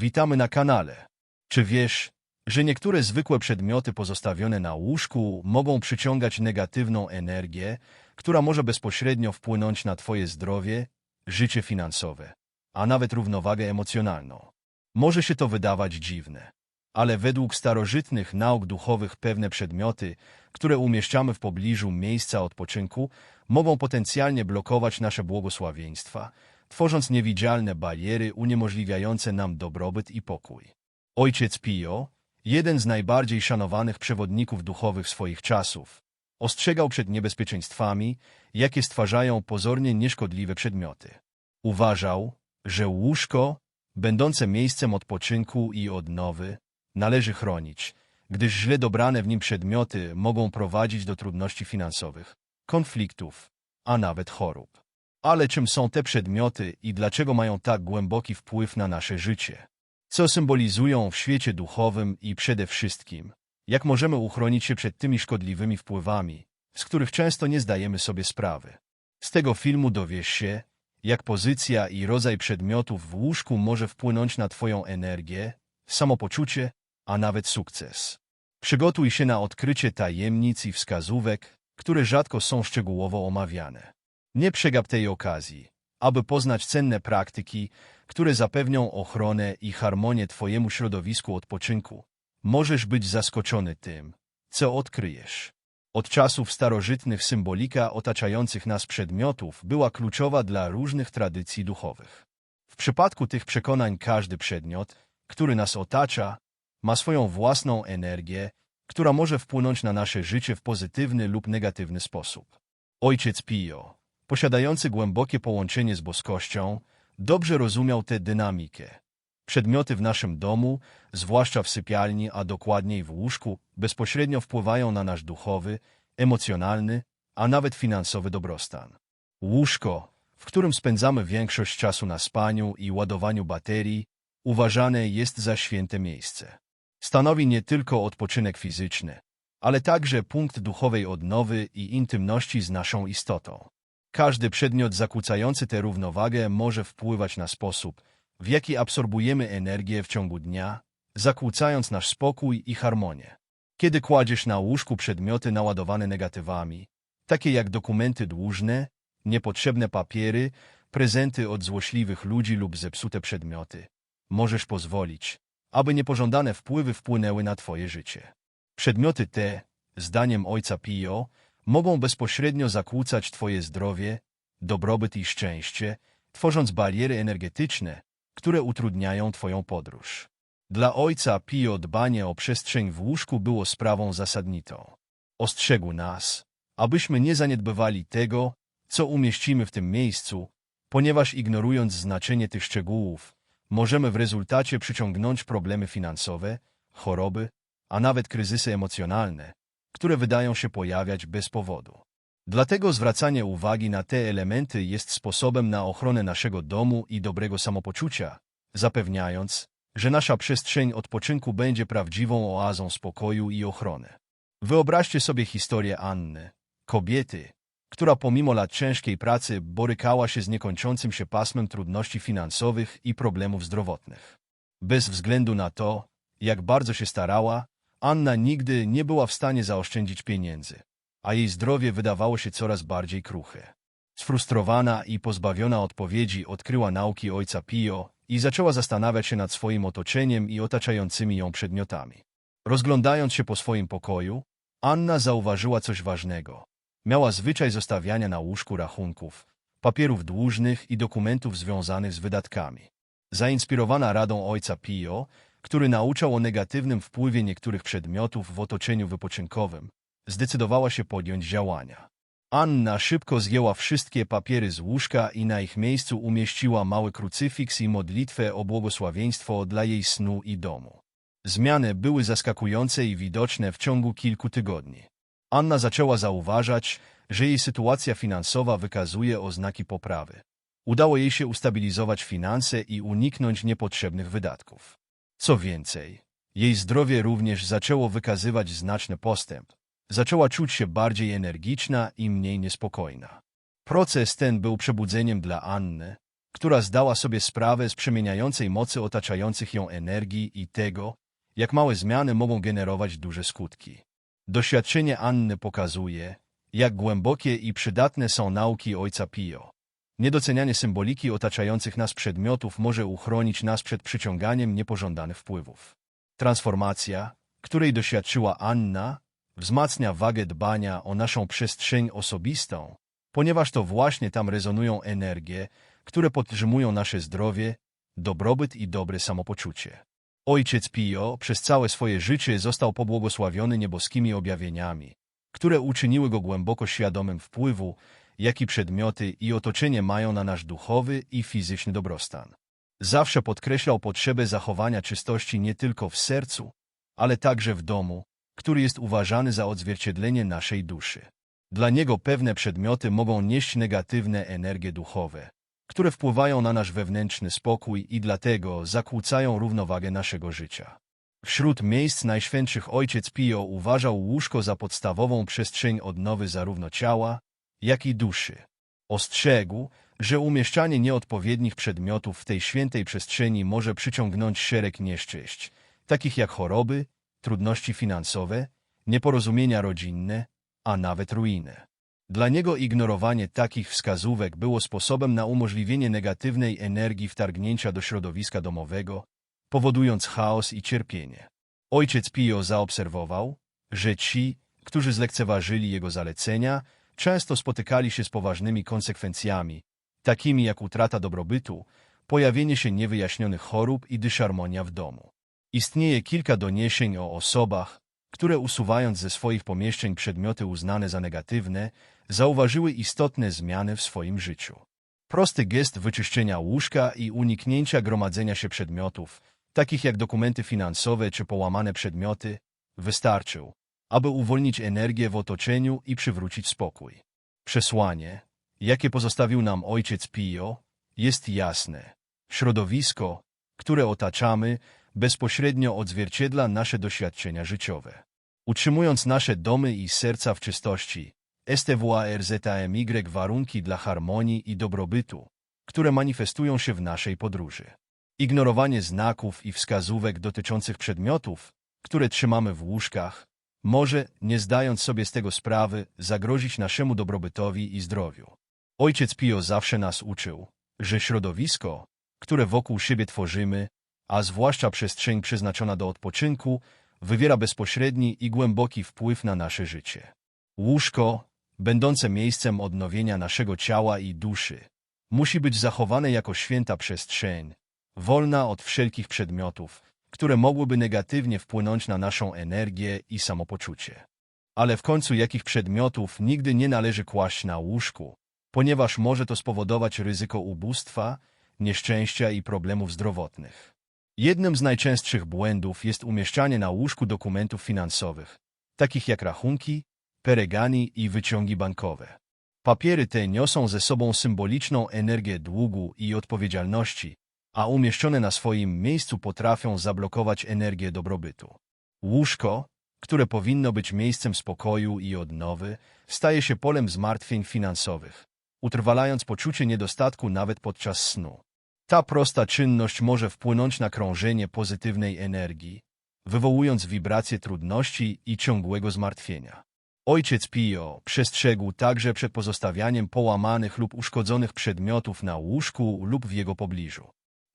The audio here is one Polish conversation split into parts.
Witamy na kanale. Czy wiesz, że niektóre zwykłe przedmioty pozostawione na łóżku mogą przyciągać negatywną energię, która może bezpośrednio wpłynąć na Twoje zdrowie, życie finansowe, a nawet równowagę emocjonalną? Może się to wydawać dziwne, ale według starożytnych nauk duchowych pewne przedmioty, które umieszczamy w pobliżu miejsca odpoczynku, mogą potencjalnie blokować nasze błogosławieństwa, tworząc niewidzialne bariery uniemożliwiające nam dobrobyt i pokój. Ojciec Pio, jeden z najbardziej szanowanych przewodników duchowych swoich czasów, ostrzegał przed niebezpieczeństwami, jakie stwarzają pozornie nieszkodliwe przedmioty. Uważał, że łóżko, będące miejscem odpoczynku i odnowy, należy chronić, gdyż źle dobrane w nim przedmioty mogą prowadzić do trudności finansowych, konfliktów, a nawet chorób. Ale czym są te przedmioty i dlaczego mają tak głęboki wpływ na nasze życie? Co symbolizują w świecie duchowym i przede wszystkim, jak możemy uchronić się przed tymi szkodliwymi wpływami, z których często nie zdajemy sobie sprawy? Z tego filmu dowiesz się, jak pozycja i rodzaj przedmiotów w łóżku może wpłynąć na Twoją energię, samopoczucie, a nawet sukces. Przygotuj się na odkrycie tajemnic i wskazówek, które rzadko są szczegółowo omawiane. Nie przegap tej okazji, aby poznać cenne praktyki, które zapewnią ochronę i harmonię Twojemu środowisku odpoczynku. Możesz być zaskoczony tym, co odkryjesz. Od czasów starożytnych symbolika otaczających nas przedmiotów była kluczowa dla różnych tradycji duchowych. W przypadku tych przekonań każdy przedmiot, który nas otacza, ma swoją własną energię, która może wpłynąć na nasze życie w pozytywny lub negatywny sposób. Ojciec Pio, posiadający głębokie połączenie z boskością, dobrze rozumiał tę dynamikę. Przedmioty w naszym domu, zwłaszcza w sypialni, a dokładniej w łóżku, bezpośrednio wpływają na nasz duchowy, emocjonalny, a nawet finansowy dobrostan. Łóżko, w którym spędzamy większość czasu na spaniu i ładowaniu baterii, uważane jest za święte miejsce. Stanowi nie tylko odpoczynek fizyczny, ale także punkt duchowej odnowy i intymności z naszą istotą. Każdy przedmiot zakłócający tę równowagę może wpływać na sposób, w jaki absorbujemy energię w ciągu dnia, zakłócając nasz spokój i harmonię. Kiedy kładziesz na łóżku przedmioty naładowane negatywami, takie jak dokumenty dłużne, niepotrzebne papiery, prezenty od złośliwych ludzi lub zepsute przedmioty, możesz pozwolić, aby niepożądane wpływy wpłynęły na Twoje życie. Przedmioty te, zdaniem ojca Pio, mogą bezpośrednio zakłócać Twoje zdrowie, dobrobyt i szczęście, tworząc bariery energetyczne, które utrudniają Twoją podróż. Dla ojca Pio dbanie o przestrzeń w łóżku było sprawą zasadnitą. Ostrzegł nas, abyśmy nie zaniedbywali tego, co umieścimy w tym miejscu, ponieważ ignorując znaczenie tych szczegółów, możemy w rezultacie przyciągnąć problemy finansowe, choroby, a nawet kryzysy emocjonalne, które wydają się pojawiać bez powodu. Dlatego zwracanie uwagi na te elementy jest sposobem na ochronę naszego domu i dobrego samopoczucia, zapewniając, że nasza przestrzeń odpoczynku będzie prawdziwą oazą spokoju i ochrony. Wyobraźcie sobie historię Anny, kobiety, która pomimo lat ciężkiej pracy borykała się z niekończącym się pasmem trudności finansowych i problemów zdrowotnych. Bez względu na to, jak bardzo się starała, Anna nigdy nie była w stanie zaoszczędzić pieniędzy, a jej zdrowie wydawało się coraz bardziej kruche. Sfrustrowana i pozbawiona odpowiedzi odkryła nauki ojca Pio i zaczęła zastanawiać się nad swoim otoczeniem i otaczającymi ją przedmiotami. Rozglądając się po swoim pokoju, Anna zauważyła coś ważnego. Miała zwyczaj zostawiania na łóżku rachunków, papierów dłużnych i dokumentów związanych z wydatkami. Zainspirowana radą ojca Pio, który nauczał o negatywnym wpływie niektórych przedmiotów w otoczeniu wypoczynkowym, zdecydowała się podjąć działania. Anna szybko zjęła wszystkie papiery z łóżka i na ich miejscu umieściła mały krucyfiks i modlitwę o błogosławieństwo dla jej snu i domu. Zmiany były zaskakujące i widoczne w ciągu kilku tygodni. Anna zaczęła zauważać, że jej sytuacja finansowa wykazuje oznaki poprawy. Udało jej się ustabilizować finanse i uniknąć niepotrzebnych wydatków. Co więcej, jej zdrowie również zaczęło wykazywać znaczny postęp. Zaczęła czuć się bardziej energiczna i mniej niespokojna. Proces ten był przebudzeniem dla Anny, która zdała sobie sprawę z przemieniającej mocy otaczających ją energii i tego, jak małe zmiany mogą generować duże skutki. Doświadczenie Anny pokazuje, jak głębokie i przydatne są nauki ojca Pio. Niedocenianie symboliki otaczających nas przedmiotów może uchronić nas przed przyciąganiem niepożądanych wpływów. Transformacja, której doświadczyła Anna, wzmacnia wagę dbania o naszą przestrzeń osobistą, ponieważ to właśnie tam rezonują energie, które podtrzymują nasze zdrowie, dobrobyt i dobre samopoczucie. Ojciec Pio przez całe swoje życie został pobłogosławiony nieboskimi objawieniami, które uczyniły go głęboko świadomym wpływu, jaki przedmioty i otoczenie mają na nasz duchowy i fizyczny dobrostan. Zawsze podkreślał potrzebę zachowania czystości nie tylko w sercu, ale także w domu, który jest uważany za odzwierciedlenie naszej duszy. Dla niego pewne przedmioty mogą nieść negatywne energie duchowe, które wpływają na nasz wewnętrzny spokój i dlatego zakłócają równowagę naszego życia. Wśród miejsc najświętszych ojciec Pio uważał łóżko za podstawową przestrzeń odnowy zarówno ciała, jak i duszy. Ostrzegł, że umieszczanie nieodpowiednich przedmiotów w tej świętej przestrzeni może przyciągnąć szereg nieszczęść, takich jak choroby, trudności finansowe, nieporozumienia rodzinne, a nawet ruiny. Dla niego ignorowanie takich wskazówek było sposobem na umożliwienie negatywnej energii wtargnięcia do środowiska domowego, powodując chaos i cierpienie. Ojciec Pio zaobserwował, że ci, którzy zlekceważyli jego zalecenia, często spotykali się z poważnymi konsekwencjami, takimi jak utrata dobrobytu, pojawienie się niewyjaśnionych chorób i dysharmonia w domu. Istnieje kilka doniesień o osobach, które usuwając ze swoich pomieszczeń przedmioty uznane za negatywne, zauważyły istotne zmiany w swoim życiu. Prosty gest wyczyszczenia łóżka i uniknięcia gromadzenia się przedmiotów, takich jak dokumenty finansowe czy połamane przedmioty, wystarczył, aby uwolnić energię w otoczeniu i przywrócić spokój. Przesłanie, jakie pozostawił nam ojciec Pio, jest jasne. Środowisko, które otaczamy, bezpośrednio odzwierciedla nasze doświadczenia życiowe. Utrzymując nasze domy i serca w czystości, STWARZMY warunki dla harmonii i dobrobytu, które manifestują się w naszej podróży. Ignorowanie znaków i wskazówek dotyczących przedmiotów, które trzymamy w łóżkach, może, nie zdając sobie z tego sprawy, zagrozić naszemu dobrobytowi i zdrowiu. Ojciec Pio zawsze nas uczył, że środowisko, które wokół siebie tworzymy, a zwłaszcza przestrzeń przeznaczona do odpoczynku, wywiera bezpośredni i głęboki wpływ na nasze życie. Łóżko, będące miejscem odnowienia naszego ciała i duszy, musi być zachowane jako święta przestrzeń, wolna od wszelkich przedmiotów, które mogłyby negatywnie wpłynąć na naszą energię i samopoczucie. Ale w końcu jakich przedmiotów nigdy nie należy kłaść na łóżku, ponieważ może to spowodować ryzyko ubóstwa, nieszczęścia i problemów zdrowotnych. Jednym z najczęstszych błędów jest umieszczanie na łóżku dokumentów finansowych, takich jak rachunki, peregani i wyciągi bankowe. Papiery te niosą ze sobą symboliczną energię długu i odpowiedzialności, a umieszczone na swoim miejscu potrafią zablokować energię dobrobytu. Łóżko, które powinno być miejscem spokoju i odnowy, staje się polem zmartwień finansowych, utrwalając poczucie niedostatku nawet podczas snu. Ta prosta czynność może wpłynąć na krążenie pozytywnej energii, wywołując wibracje trudności i ciągłego zmartwienia. Ojciec Pio przestrzegł także przed pozostawianiem połamanych lub uszkodzonych przedmiotów na łóżku lub w jego pobliżu.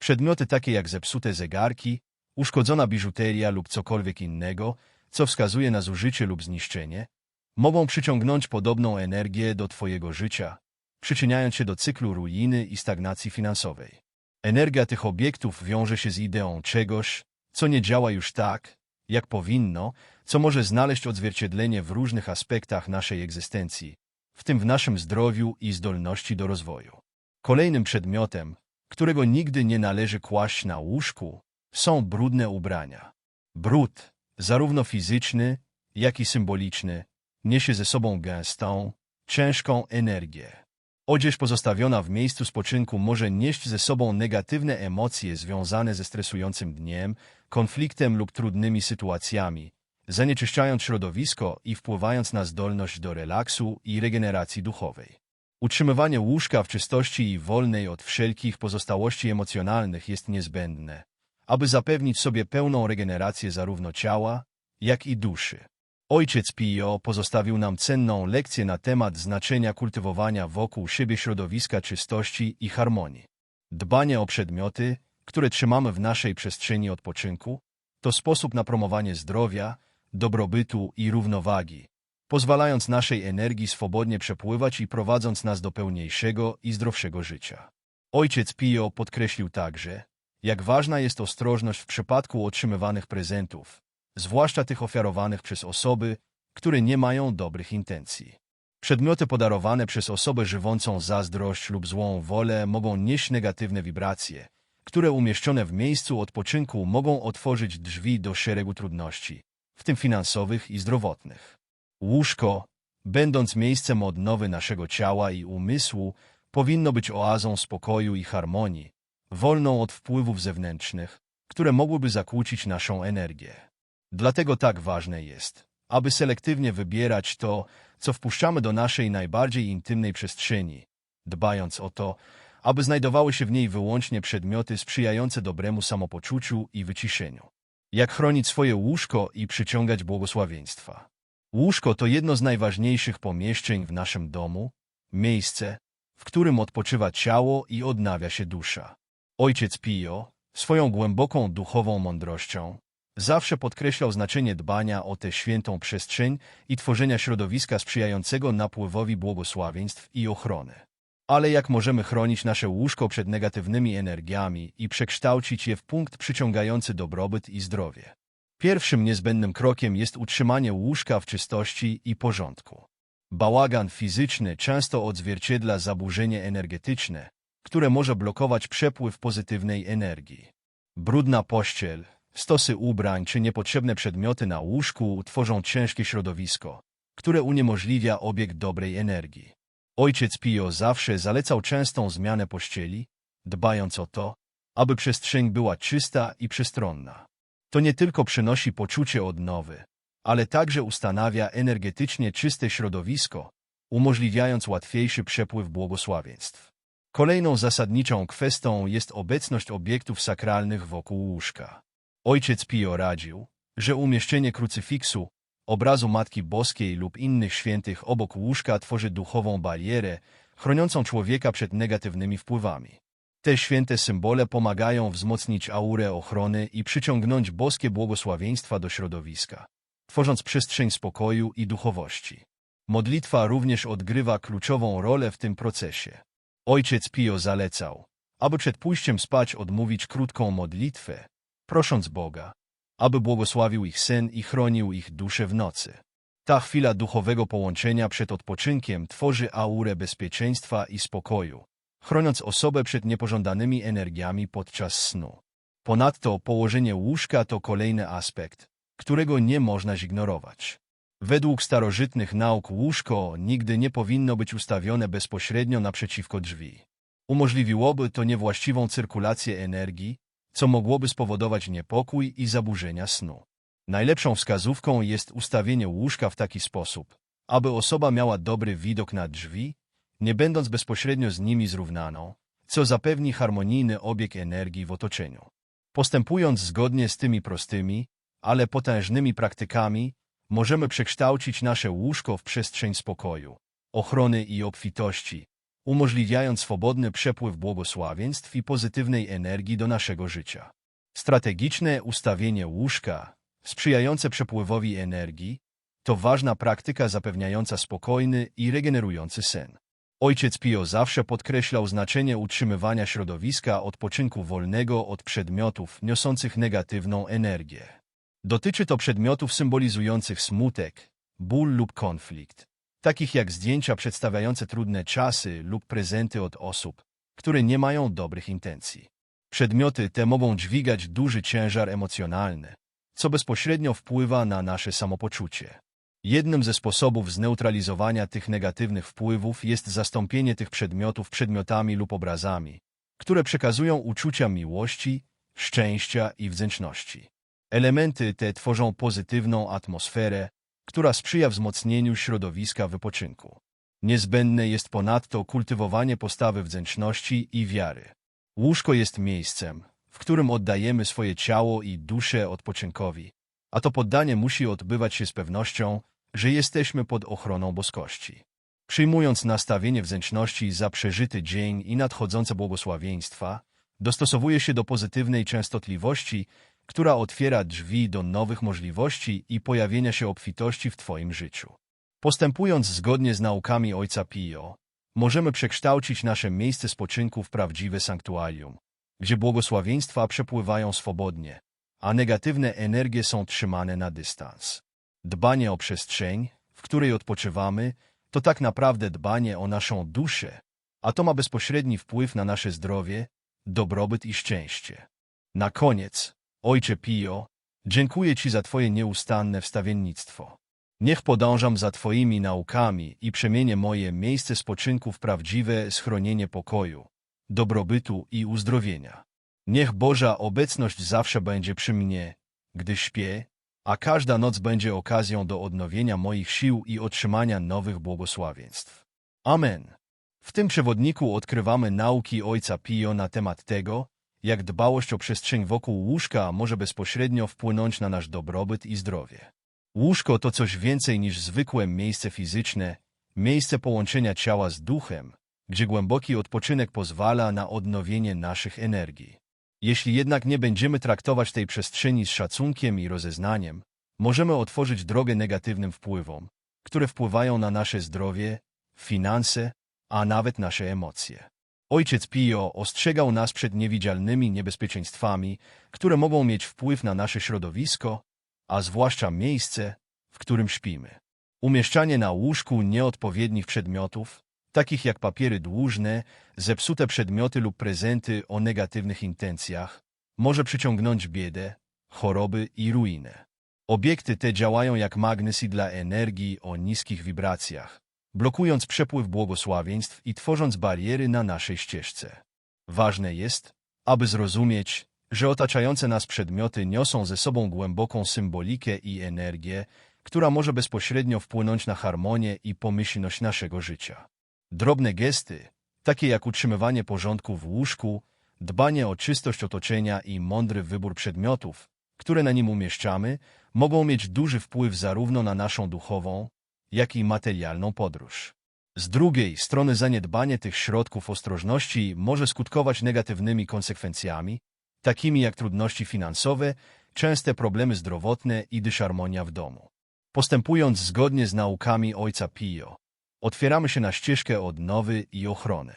Przedmioty takie jak zepsute zegarki, uszkodzona biżuteria lub cokolwiek innego, co wskazuje na zużycie lub zniszczenie, mogą przyciągnąć podobną energię do Twojego życia, przyczyniając się do cyklu ruiny i stagnacji finansowej. Energia tych obiektów wiąże się z ideą czegoś, co nie działa już tak, jak powinno, co może znaleźć odzwierciedlenie w różnych aspektach naszej egzystencji, w tym w naszym zdrowiu i zdolności do rozwoju. Kolejnym przedmiotem, którego nigdy nie należy kłaść na łóżku, są brudne ubrania. Brud, zarówno fizyczny, jak i symboliczny, niesie ze sobą gęstą, ciężką energię. Odzież pozostawiona w miejscu spoczynku może nieść ze sobą negatywne emocje związane ze stresującym dniem, konfliktem lub trudnymi sytuacjami, zanieczyszczając środowisko i wpływając na zdolność do relaksu i regeneracji duchowej. Utrzymywanie łóżka w czystości i wolnej od wszelkich pozostałości emocjonalnych jest niezbędne, aby zapewnić sobie pełną regenerację zarówno ciała, jak i duszy. Ojciec Pio pozostawił nam cenną lekcję na temat znaczenia kultywowania wokół siebie środowiska czystości i harmonii. Dbanie o przedmioty, które trzymamy w naszej przestrzeni odpoczynku, to sposób na promowanie zdrowia, dobrobytu i równowagi, pozwalając naszej energii swobodnie przepływać i prowadząc nas do pełniejszego i zdrowszego życia. Ojciec Pio podkreślił także, jak ważna jest ostrożność w przypadku otrzymywanych prezentów, zwłaszcza tych ofiarowanych przez osoby, które nie mają dobrych intencji. Przedmioty podarowane przez osobę żywącą zazdrość lub złą wolę mogą nieść negatywne wibracje, które umieszczone w miejscu odpoczynku mogą otworzyć drzwi do szeregu trudności, w tym finansowych i zdrowotnych. Łóżko, będąc miejscem odnowy naszego ciała i umysłu, powinno być oazą spokoju i harmonii, wolną od wpływów zewnętrznych, które mogłyby zakłócić naszą energię. Dlatego tak ważne jest, aby selektywnie wybierać to, co wpuszczamy do naszej najbardziej intymnej przestrzeni, dbając o to, aby znajdowały się w niej wyłącznie przedmioty sprzyjające dobremu samopoczuciu i wyciszeniu. Jak chronić swoje łóżko i przyciągać błogosławieństwa? Łóżko to jedno z najważniejszych pomieszczeń w naszym domu, miejsce, w którym odpoczywa ciało i odnawia się dusza. Ojciec Pio, swoją głęboką duchową mądrością, zawsze podkreślał znaczenie dbania o tę świętą przestrzeń i tworzenia środowiska sprzyjającego napływowi błogosławieństw i ochrony. Ale jak możemy chronić nasze łóżko przed negatywnymi energiami i przekształcić je w punkt przyciągający dobrobyt i zdrowie? Pierwszym niezbędnym krokiem jest utrzymanie łóżka w czystości i porządku. Bałagan fizyczny często odzwierciedla zaburzenie energetyczne, które może blokować przepływ pozytywnej energii. Brudna pościel, stosy ubrań czy niepotrzebne przedmioty na łóżku tworzą ciężkie środowisko, które uniemożliwia obieg dobrej energii. Ojciec Pio zawsze zalecał częstą zmianę pościeli, dbając o to, aby przestrzeń była czysta i przestronna. To nie tylko przynosi poczucie odnowy, ale także ustanawia energetycznie czyste środowisko, umożliwiając łatwiejszy przepływ błogosławieństw. Kolejną zasadniczą kwestią jest obecność obiektów sakralnych wokół łóżka. Ojciec Pio radził, że umieszczenie krucyfiksu, obrazu Matki Boskiej lub innych świętych obok łóżka tworzy duchową barierę, chroniącą człowieka przed negatywnymi wpływami. Te święte symbole pomagają wzmocnić aurę ochrony i przyciągnąć boskie błogosławieństwa do środowiska, tworząc przestrzeń spokoju i duchowości. Modlitwa również odgrywa kluczową rolę w tym procesie. Ojciec Pio zalecał, aby przed pójściem spać odmówić krótką modlitwę, prosząc Boga, aby błogosławił ich sen i chronił ich duszę w nocy. Ta chwila duchowego połączenia przed odpoczynkiem tworzy aurę bezpieczeństwa i spokoju, chroniąc osobę przed niepożądanymi energiami podczas snu. Ponadto położenie łóżka to kolejny aspekt, którego nie można zignorować. Według starożytnych nauk łóżko nigdy nie powinno być ustawione bezpośrednio naprzeciwko drzwi. Umożliwiłoby to niewłaściwą cyrkulację energii, co mogłoby spowodować niepokój i zaburzenia snu. Najlepszą wskazówką jest ustawienie łóżka w taki sposób, aby osoba miała dobry widok na drzwi, nie będąc bezpośrednio z nimi zrównaną, co zapewni harmonijny obieg energii w otoczeniu. Postępując zgodnie z tymi prostymi, ale potężnymi praktykami, możemy przekształcić nasze łóżko w przestrzeń spokoju, ochrony i obfitości, umożliwiając swobodny przepływ błogosławieństw i pozytywnej energii do naszego życia. Strategiczne ustawienie łóżka, sprzyjające przepływowi energii, to ważna praktyka zapewniająca spokojny i regenerujący sen. Ojciec Pio zawsze podkreślał znaczenie utrzymywania środowiska odpoczynku wolnego od przedmiotów niosących negatywną energię. Dotyczy to przedmiotów symbolizujących smutek, ból lub konflikt takich jak zdjęcia przedstawiające trudne czasy lub prezenty od osób, które nie mają dobrych intencji. Przedmioty te mogą dźwigać duży ciężar emocjonalny, co bezpośrednio wpływa na nasze samopoczucie. Jednym ze sposobów zneutralizowania tych negatywnych wpływów jest zastąpienie tych przedmiotów przedmiotami lub obrazami, które przekazują uczucia miłości, szczęścia i wdzięczności. Elementy te tworzą pozytywną atmosferę, która sprzyja wzmocnieniu środowiska wypoczynku. Niezbędne jest ponadto kultywowanie postawy wdzięczności i wiary. Łóżko jest miejscem, w którym oddajemy swoje ciało i duszę odpoczynkowi, a to poddanie musi odbywać się z pewnością, że jesteśmy pod ochroną boskości. Przyjmując nastawienie wdzięczności za przeżyty dzień i nadchodzące błogosławieństwa, dostosowuje się do pozytywnej częstotliwości, która otwiera drzwi do nowych możliwości i pojawienia się obfitości w Twoim życiu. Postępując zgodnie z naukami Ojca Pio, możemy przekształcić nasze miejsce spoczynku w prawdziwe sanktuarium, gdzie błogosławieństwa przepływają swobodnie, a negatywne energie są trzymane na dystans. Dbanie o przestrzeń, w której odpoczywamy, to tak naprawdę dbanie o naszą duszę, a to ma bezpośredni wpływ na nasze zdrowie, dobrobyt i szczęście. Na koniec, Ojcze Pio, dziękuję Ci za Twoje nieustanne wstawiennictwo. Niech podążam za Twoimi naukami i przemienię moje miejsce spoczynku w prawdziwe schronienie pokoju, dobrobytu i uzdrowienia. Niech Boża obecność zawsze będzie przy mnie, gdy śpię, a każda noc będzie okazją do odnowienia moich sił i otrzymania nowych błogosławieństw. Amen. W tym przewodniku odkrywamy nauki Ojca Pio na temat tego, jak dbałość o przestrzeń wokół łóżka może bezpośrednio wpłynąć na nasz dobrobyt i zdrowie. Łóżko to coś więcej niż zwykłe miejsce fizyczne, miejsce połączenia ciała z duchem, gdzie głęboki odpoczynek pozwala na odnowienie naszych energii. Jeśli jednak nie będziemy traktować tej przestrzeni z szacunkiem i rozeznaniem, możemy otworzyć drogę negatywnym wpływom, które wpływają na nasze zdrowie, finanse, a nawet nasze emocje. Ojciec Pio ostrzegał nas przed niewidzialnymi niebezpieczeństwami, które mogą mieć wpływ na nasze środowisko, a zwłaszcza miejsce, w którym śpimy. Umieszczanie na łóżku nieodpowiednich przedmiotów, takich jak papiery dłużne, zepsute przedmioty lub prezenty o negatywnych intencjach, może przyciągnąć biedę, choroby i ruinę. Obiekty te działają jak magnesy dla energii o niskich wibracjach, blokując przepływ błogosławieństw i tworząc bariery na naszej ścieżce. Ważne jest, aby zrozumieć, że otaczające nas przedmioty niosą ze sobą głęboką symbolikę i energię, która może bezpośrednio wpłynąć na harmonię i pomyślność naszego życia. Drobne gesty, takie jak utrzymywanie porządku w łóżku, dbanie o czystość otoczenia i mądry wybór przedmiotów, które na nim umieszczamy, mogą mieć duży wpływ zarówno na naszą duchową, jak i materialną podróż. Z drugiej strony zaniedbanie tych środków ostrożności może skutkować negatywnymi konsekwencjami, takimi jak trudności finansowe, częste problemy zdrowotne i dysharmonia w domu. Postępując zgodnie z naukami Ojca Pio, otwieramy się na ścieżkę odnowy i ochrony.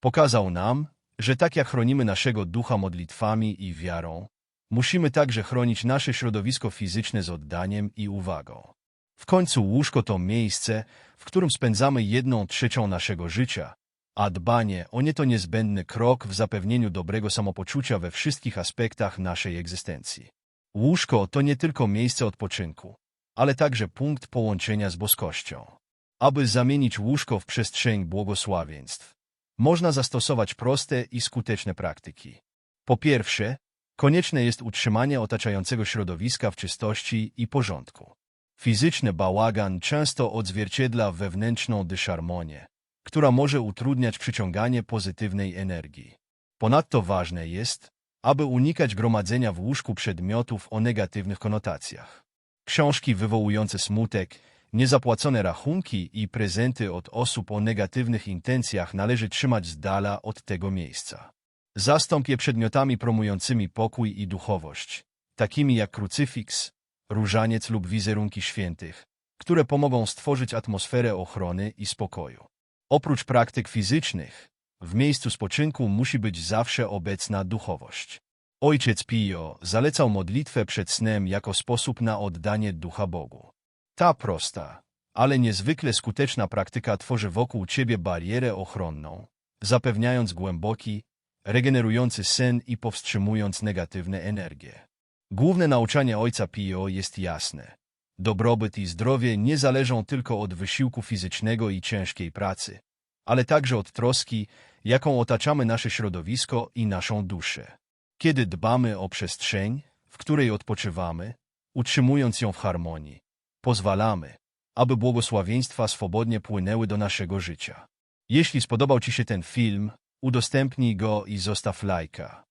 Pokazał nam, że tak jak chronimy naszego ducha modlitwami i wiarą, musimy także chronić nasze środowisko fizyczne z oddaniem i uwagą. W końcu łóżko to miejsce, w którym spędzamy jedną trzecią naszego życia, a dbanie o nie to niezbędny krok w zapewnieniu dobrego samopoczucia we wszystkich aspektach naszej egzystencji. Łóżko to nie tylko miejsce odpoczynku, ale także punkt połączenia z boskością. Aby zamienić łóżko w przestrzeń błogosławieństw, można zastosować proste i skuteczne praktyki. Po pierwsze, konieczne jest utrzymanie otaczającego środowiska w czystości i porządku. Fizyczny bałagan często odzwierciedla wewnętrzną dysharmonię, która może utrudniać przyciąganie pozytywnej energii. Ponadto ważne jest, aby unikać gromadzenia w łóżku przedmiotów o negatywnych konotacjach. Książki wywołujące smutek, niezapłacone rachunki i prezenty od osób o negatywnych intencjach należy trzymać z dala od tego miejsca. Zastąp je przedmiotami promującymi pokój i duchowość, takimi jak krucyfiks, różaniec lub wizerunki świętych, które pomogą stworzyć atmosferę ochrony i spokoju. Oprócz praktyk fizycznych, w miejscu spoczynku musi być zawsze obecna duchowość. Ojciec Pio zalecał modlitwę przed snem jako sposób na oddanie ducha Bogu. Ta prosta, ale niezwykle skuteczna praktyka tworzy wokół ciebie barierę ochronną, zapewniając głęboki, regenerujący sen i powstrzymując negatywne energie. Główne nauczanie Ojca Pio jest jasne. Dobrobyt i zdrowie nie zależą tylko od wysiłku fizycznego i ciężkiej pracy, ale także od troski, jaką otaczamy nasze środowisko i naszą duszę. Kiedy dbamy o przestrzeń, w której odpoczywamy, utrzymując ją w harmonii, pozwalamy, aby błogosławieństwa swobodnie płynęły do naszego życia. Jeśli spodobał Ci się ten film, udostępnij go i zostaw lajka.